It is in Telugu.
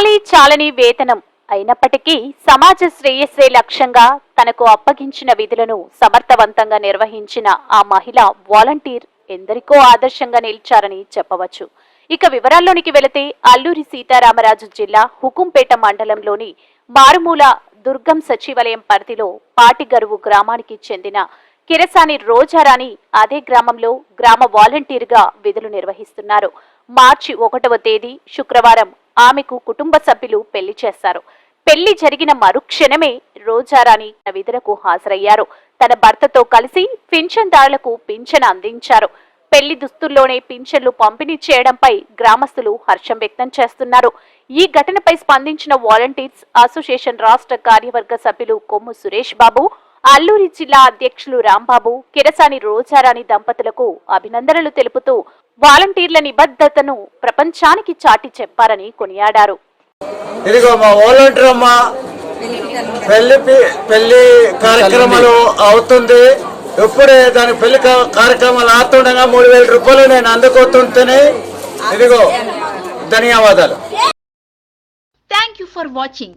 చాలీ చాలని వేతనం అయినప్పటికీ సమాజ శ్రేయస్సే లక్ష్యంగా తనకు అప్పగించిన విధులను సమర్థవంతంగా నిర్వహించిన ఆ మహిళ వాలంటీర్ ఎందరికో ఆదర్శంగా నిలిచారని చెప్పవచ్చు. ఇక వివరాల్లోనికి వెళితే అల్లూరి సీతారామరాజు జిల్లా హుకుంపేట మండలంలోని మారుమూల దుర్గం సచివాలయం పరిధిలో పాటిగరువు గ్రామానికి చెందిన కిరసాని రోజారాణి అదే గ్రామంలో గ్రామ వాలంటీర్గా విధులు నిర్వహిస్తున్నారు. మార్చి ఒకటవ తేదీ శుక్రవారం ఆమెకు కుటుంబ సభ్యులు పెళ్ళి చేశారు. పెళ్ళి జరిగిన మరుక్షణమే రోజారాణి విధులకు హాజరయ్యారు. తన భర్తతో కలిసి పింఛన్దారులకు పింఛన్ అందించారు. పెళ్ళి దుస్తుల్లోనే పింఛన్లు పంపిణీ చేయడంపై గ్రామస్తులు హర్షం వ్యక్తం చేస్తున్నారు. ఈ ఘటనపై స్పందించిన వాలంటీర్స్ అసోసియేషన్ రాష్ట్ర కార్యవర్గ సభ్యులు కొమ్ము సురేష్ బాబు అల్లూరి జిల్లా అధ్యక్షులు రాంబాబు కిరసాని రోజారాణి దంపతులకు అభినందనలు తెలుపుతూ వాలంటీర్ల నిబద్ధతను ప్రపంచానికి చాటి చెప్పారని కొనియాడారు. ఇదిగో మా వాలంటీర్ అమ్మ పెళ్ళి పి- పెళ్ళి కార్యక్రమాలు అవుతుంది. ఇప్పుడే దాని పెళ్ళి కార్యక్రమాలు ఆతుండగా మూడు వేల రూపాయలు నేను అందుకోతుంటేనే ఇదిగో ధన్యవాదాలు. Thank you for watching